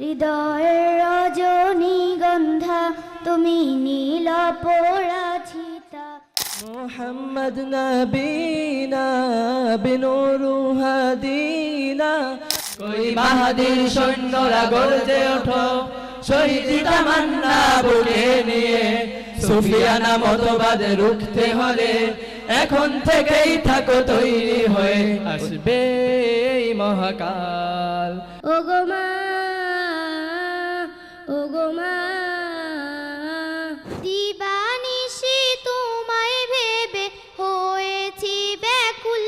হৃদয়ের রজনী গন্ধা তুমি নীল পরাছিতা মোহাম্মদ নবীনা বিনুরু হাদিনা কই বাহাদুর সৈন্যরা গর্জে ওঠো বুকে নিয়ে। সুফিয়ানা মতবাদ রুখতে হলে এখন থেকেই থাকো তৈরি হয়ে। আসবে মহাকাল। ওগো মা ও গো মা তোমায় ভেবে হয়েছি ব্যাকুল।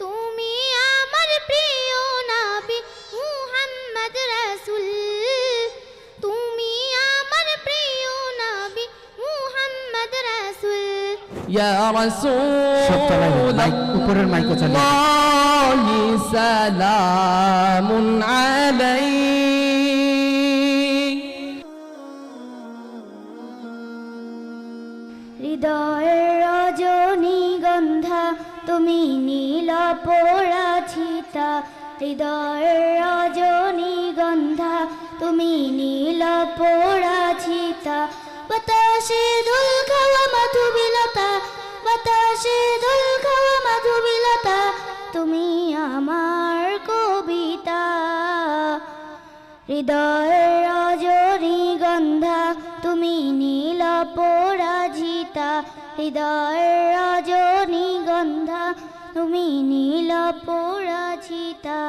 তুমি আমার প্রিয় নাবি মুহাম্মদ রাসুল। তুমি আমার প্রিয় নাবি মুহাম্মদ রাসুল। ইয়া রাসূল মাইক উপরের মাইকে চালিয়ে। সালামুন আলাইহি। হৃদয়ের রজনীগন্ধা তুমি নীল পরাছিতা বাতাসে দোল খাওয়া মাধুবিলতা, বাতাসে দোল খাওয়া মাধুবিলতা, তুমি আমার কবিতা। হৃদয়ের রজনীগন্ধা তুমি নীল পরাজিতা হৃদয়ের রজনীগন্ধা তুমি নীল পরাজিতা।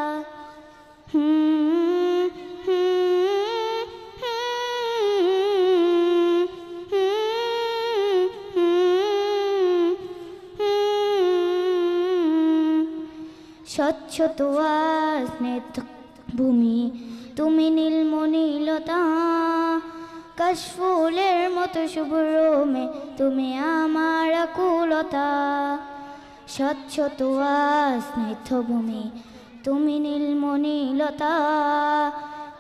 স্বচ্ছ তোয়া স্নেহ ভূমি তুমি নীলমণিলতা কাশফুলের মতো শুভ্রমে তুমি আমার আকুলতা স্বচ্ছ তোয়া স্নিগ্ধ ভূমি তুমি নীলমণিলতা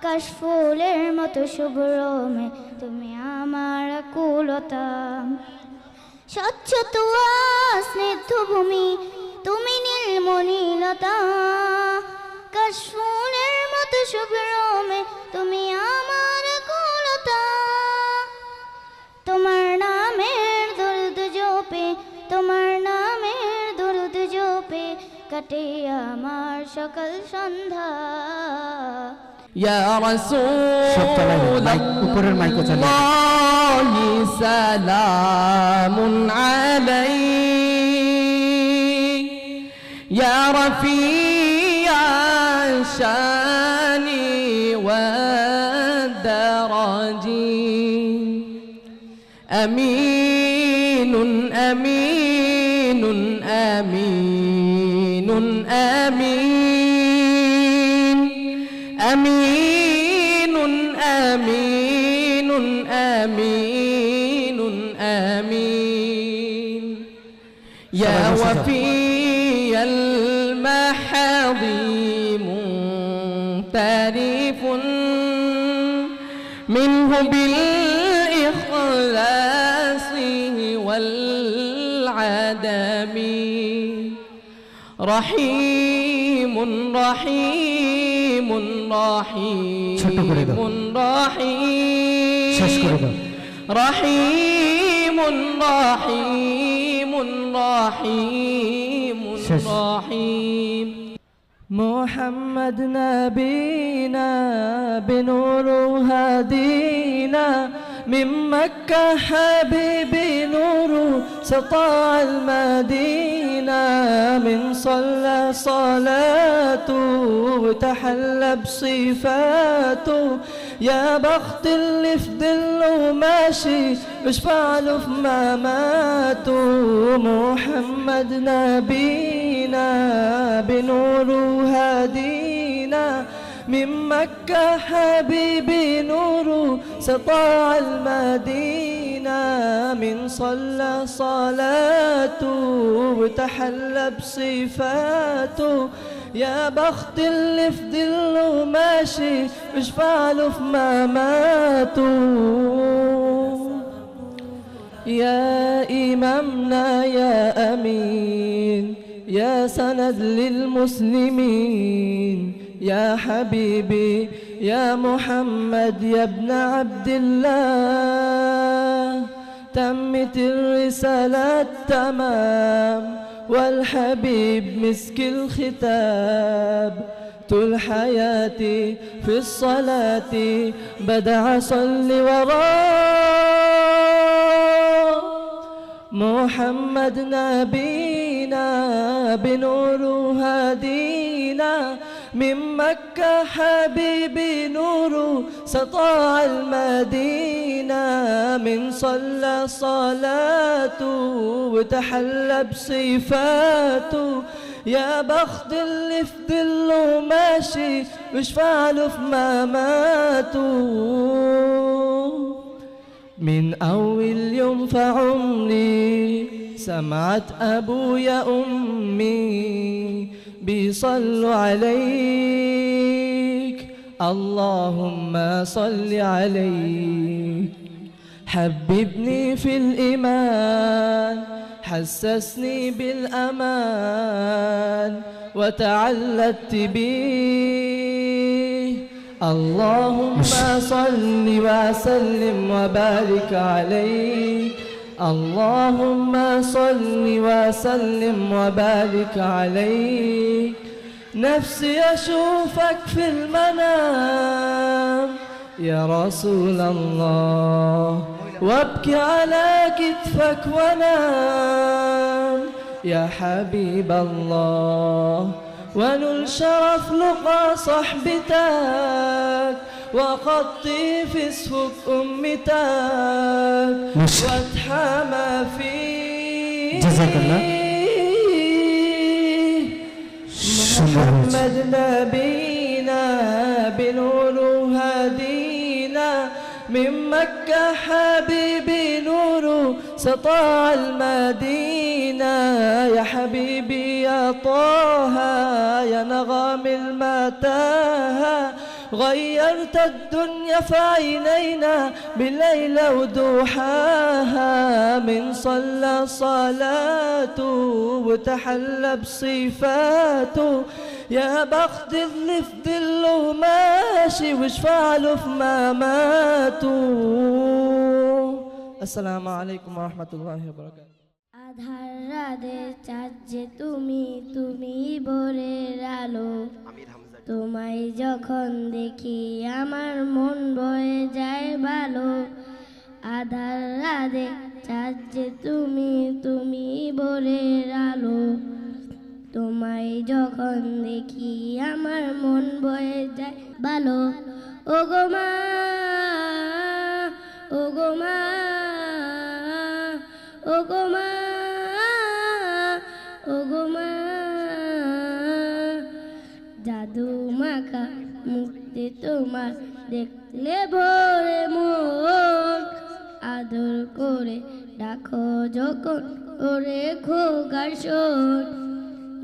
কাশফুলের মতো শুভ্রমে। তুমি আমার কুলতা স্বচ্ছ তোয়া স্নিগ্ধ ভূমি তুমি নীলমণিলতা কাশফুলের মতো শুভ্রমে কাটে আমার সকাল সন্ধ্যা يا সব চালাইবেন رسول মাইক উপরের মাইকও চালু الله سلام عليك يا رفيع الشان والدرج أمين أمين أمين أمين. أمين أمين أمين أمين. يا وفي المحاضي ممترف منه بالإخلاص رحيم رحيم رحيم رحيم. رحيم رحيم رحيم رحيم. محمد نبينا بنور هدينا. من مكة حبيبي نور سطاع المدينة من صلى صلاته وتحلى بصفاته. يا بخت اللي في ظله ماشي يشفع له في مماته. محمد نبينا بنور هدينا من مكة حبيبي نور سطاع المدينة من صلى صلاته وتحلى بصفاته. يا بخت اللي في ظله ماشي يشفع له في مماته يا إمامنا يا أمين يا سند للمسلمين. يا حبيبي يا محمد يا ابن عبد الله. تمت الرسالة تمام والحبيب مسك الختاب طول حياتي في الصلاة بدع أصلي وراه محمد نبينا بنور هدينا من مكة حبيبي نور سطاع المدينة من صلى صلاته وتحلى بصفاته. يا بخت اللي في ظله ماشي وشفع له في مماته من أول يوم في عمري سمعت أبويا أمي بيصلوا عليك. اللهم صل عليك. حببني في الإيمان حسسني بالأمان وتعلقت بيه اللهم صل وسلم وبارك عليك. اللهم صل وسلم وبارك عليك. نفسي أشوفك في المنام. يا رسول الله وابكي على كتفك وانام يا حبيب الله ونل شرف لقى صحبتك. وخطي في اسفك أمتك واتحمى فيك جزاك الله। محمد نبينا بنور هدينا من مكة حبيبي نور سطاع المدينة يا حبيبي يا طه يا نغم المتاهة غيرت الدنيا في عينينا بالليل ودوحاها من صلى صلاته وتحلى بصفاته يا بخت اللي في ظله ماشي وشفع له في مماته السلام عليكم ورحمة الله وبركاته আধার রাধে চাঁদ যে তুমি তুমি ভোরের আলো তোমায় যখন দেখি আমার মন বয়ে যায় ভালো। আধার রাধে চাচ্ছে তুমি তুমি ভোরের আলো। তোমায় যখন দেখি আমার মন বয়ে যায় ভালো। ও গো মা ও গো মা ও গো মা। মুক্তি তোমার দেখলে ভোরে মন আদর করে ডাকো যখন ওরে খোগার শোন।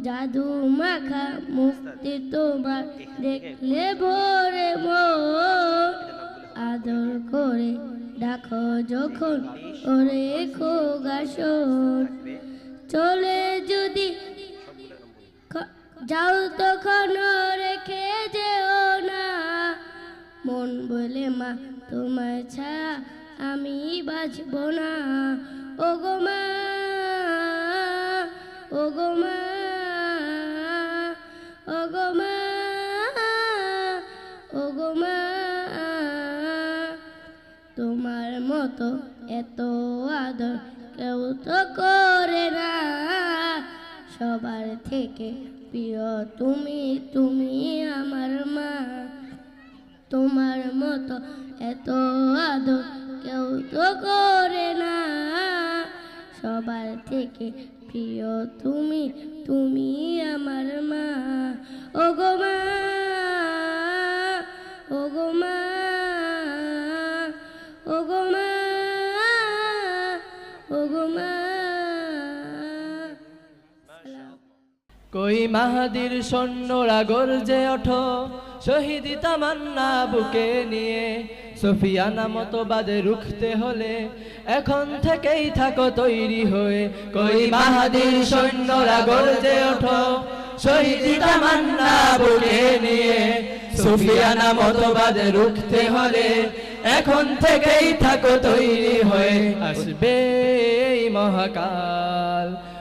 জাদু মাখা মুক্তি তোমার দেখলে ভোরে মন আদর করে ডাকো যখন ওরে খোগা শোন। চলে যদি যাও তখন রেখে মন বলে মা, তোমার ছাড়া আমি বাঁচব না। ও গো মা ও গো মা ও গো মা ও গো মা। তোমার মতো এত আদর কেউ তো করে না। সবার থেকে প্রিয় তুমি তুমি আমার মা। তোমার মতো এত আদর কেউ তো করে না। সবার থেকে প্রিয় তুমি তুমি আমার মা। ও গো মা ও গো মা ও গো মা ও গো মা কই মাহাদির সৈন্যরা গর্জে ওঠো শহীদ তামান্না বুকে নিয়ে। সফিয়ানা মতো বাদে রুখতে হলে এখন থেকেই থাকো তৈরি হয়ে। কই মাহাদির সৈন্যরা গর্জে ওঠো। শহীদ তামান্না বুকে নিয়ে। সুফিয়ানা মতবাদ রুখতে হলে এখন থেকেই থাকো তৈরি হয়ে। আসবে মহাকাল।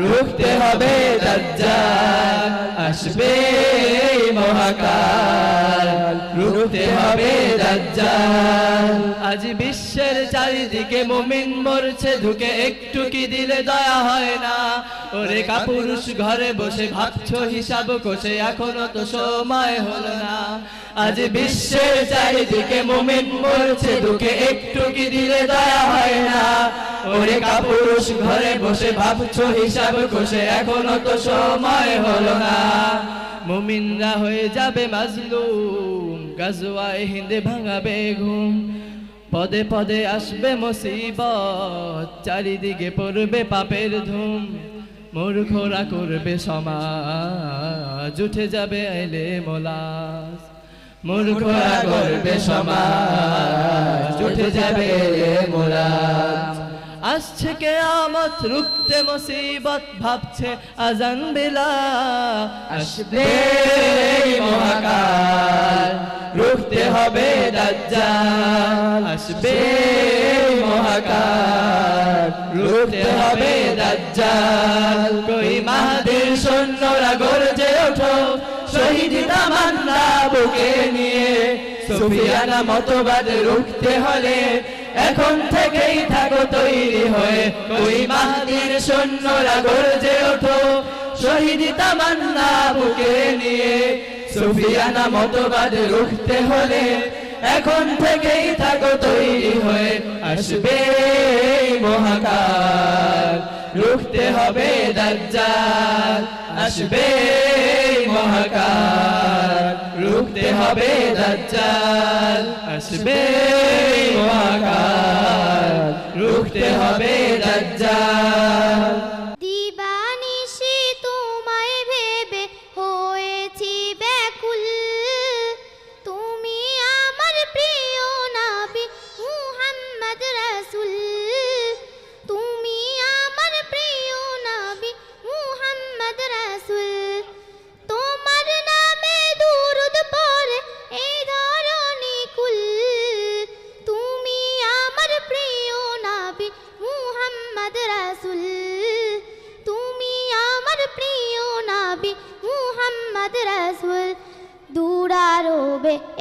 রুখতে হবে দাজ্জাল, আসবে মহাকাল। রুখতে হবে দাজ্জাল। আজ বিশ্বের চারিদিকে মুমিন মরছে, ঢুকে একটু কি দিলে দয়া হয় না? ওরে কাপুরুষ ঘরে বসে ভাবছ হিসাব কষে, এখনও তো সময় হলো না। আজ বিশ্বের চারিদিকে মুমিন মরছে ঢুকে একটু কি দিলে দয়া হয় না। ওরে কাপুরুষ ঘরে বসে ভাবছ হিসাব কষে, এখনও তো সময় হলো না। মুমিনরা হয়ে যাবে মাজলুম, গাজওয়ায় হিন্দে ভাঙাবে ঘুম। পদে পদে আসবে মুসিবত, চারিদিকে পড়বে পাপের ধুম। মূর্খরা করবে সমাজ উঠে যাবে আইলে মোলাস মূর্খরা করবে সমাজ উঠে যাবে মোলাস আসছে কে আমত রুখতে মুসিবত ভাবছে। আজান বেলা, আসবে মহাকাল, রুখতে হবে দাজ্জাল। আসবে মহাকাল, রুখতে হবে দাজ্জাল। কই মাহাদের সৈন্যরা গর্জে ওঠো, শহীদ তামান্না বুকে নিয়ে। সুফিয়ানা মতবাদ রুখতে হলে এখন থেকেই থাকো তৈরি হয়ে। ওই মাহাদির সৈন্যরা গর্জে ওঠো, শহীদ তামান্না বুকে নিয়ে। সুফিয়ানা মতবাদ রুখতে হলে এখন থেকেই থাকো তৈরি হয়ে। আসবে মহাকাল, রুখতে হবে দাজ্জাল। আসবে মহাকাল। রুখতে হবে দাজ্জাল। আসবে মহাকাল। রুখতে হবে দাজ্জাল।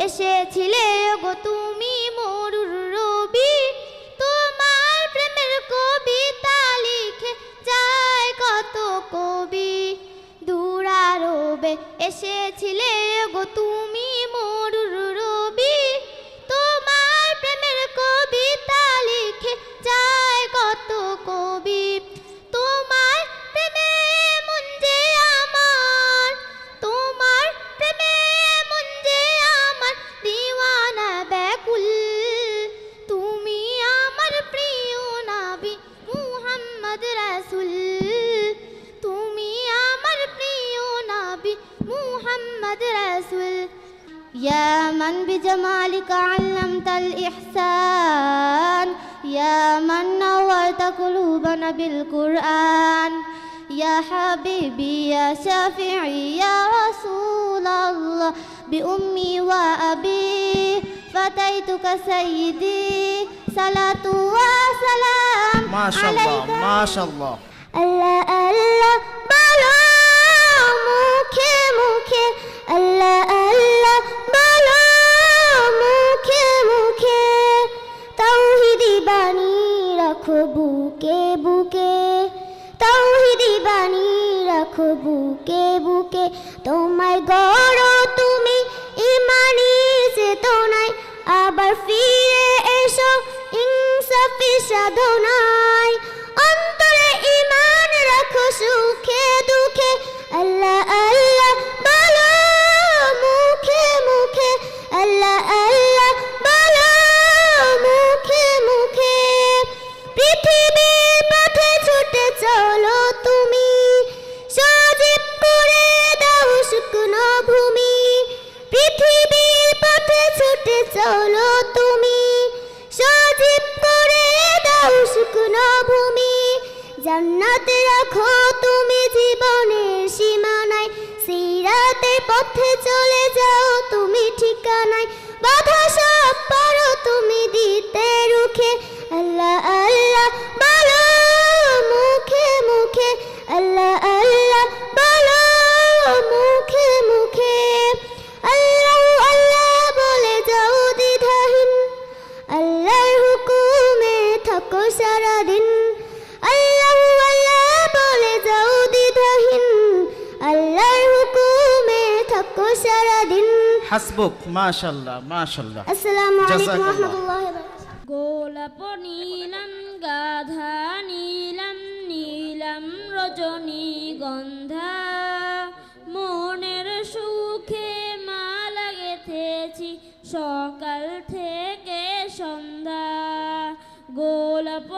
এসেছিলে গো তুমি আতাইতুকা সাইয়্যিদি সালাতু ওয়া সালাম মাশাআল্লাহ মাশাআল্লাহ আল্লাহ আল্লাহ বলো মুখে মুখে আল্লাহ আল্লাহ বলো মুখে মুখে তাওহীদি বাণী রাখো বুকে বুকে তাওহীদি বাণী রাখো বুকে বুকে তোমার যাও তুমি ঠিকানায় ফেসবুক মাশাল্লাহ মাশাল্লাহ। আসসালামু আলাইকুম রাহমাতুল্লাহি গোলাপ নীলম গাধা নীলম নীলম রজনী গন্ধা। মনের সুখে মা লাগেতেছি সকাল থেকে সন্ধ্যা। গোলাপ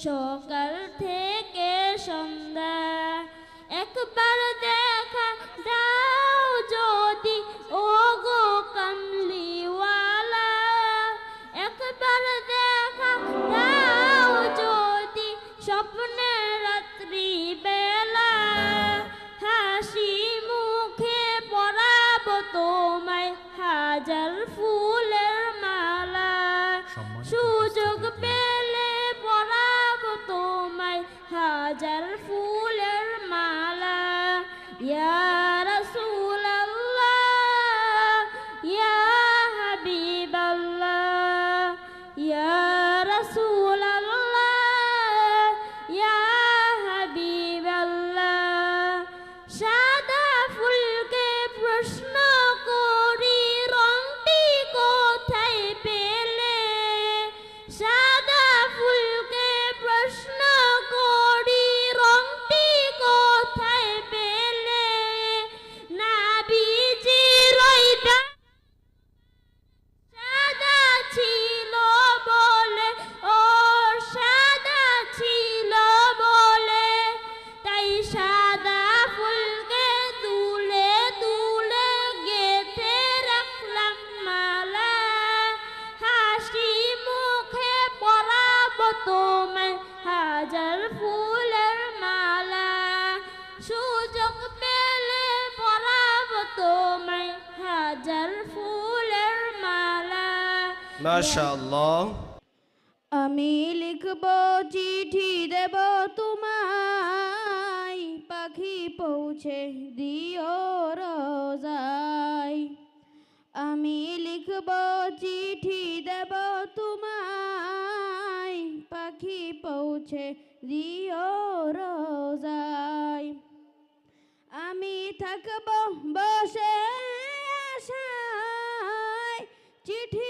chok আমি লিখব চিঠি দেব তোমায়, পাখি পৌঁছে দিও রোজাই আমি লিখব চিঠি দেব তোমায়, পাখি পৌঁছে দিও রোজাই আমি থাকব বসে আশায়, চিঠি